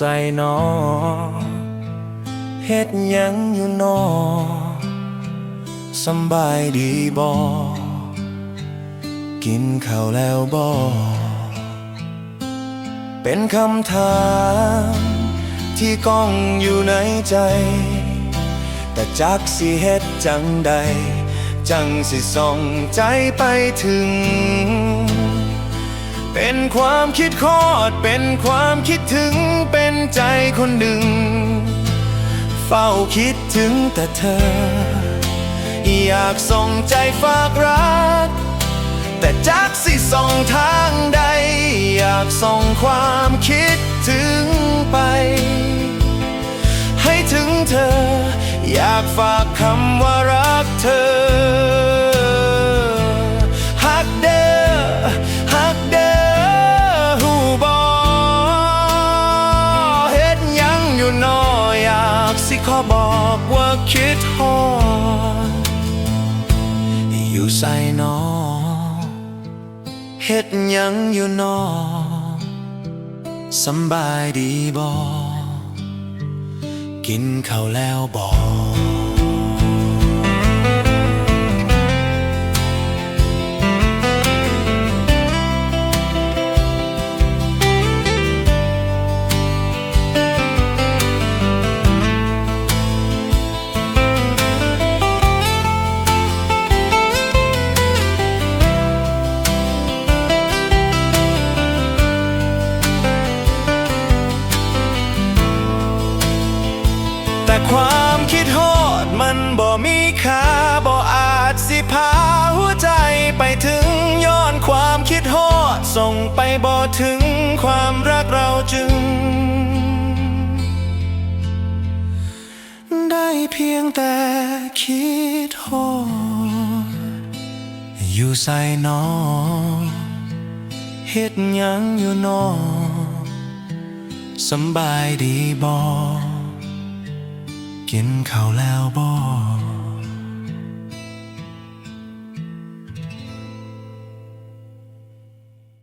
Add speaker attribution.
Speaker 1: ใส่นอเฮ็ดยังอยู่นอสำบายดีบอกินข้าวแล้วบอเป็นคำถามที่ก้องอยู่ในใจ แต่จักสิเฮ็ดจังใด จังสิส่องใจไปถึง เป็นความคิดคอด เป็นความคิดถึง เป็นใจคนหนึ่ง เฝ้าคิดถึงแต่เธอ อยากส่งใจฝากรัก แต่จักสิส่งทางใด อยากส่งความคิดถึงไป ให้ถึงเธอ อยากฝากคำว่ารักเธอ สิขอบอกว่าคิดฮอดอยู่ใส่นอเฮ็ดยังอยู่นอสำบายดีบอกินข้าวแล้วบอก ความคิดโทษมันบ่มีค่าบ่อาจสิพาหัวใจไปถึงย้อนความคิดโทษส่งไปบ่ถึงความรักเราจึง ได้เพียงแต่คิดโทษอยู่ใส่นอเฮ็ดยังอยู่นอสบายดีบ่ กินข้าวแล้วบ่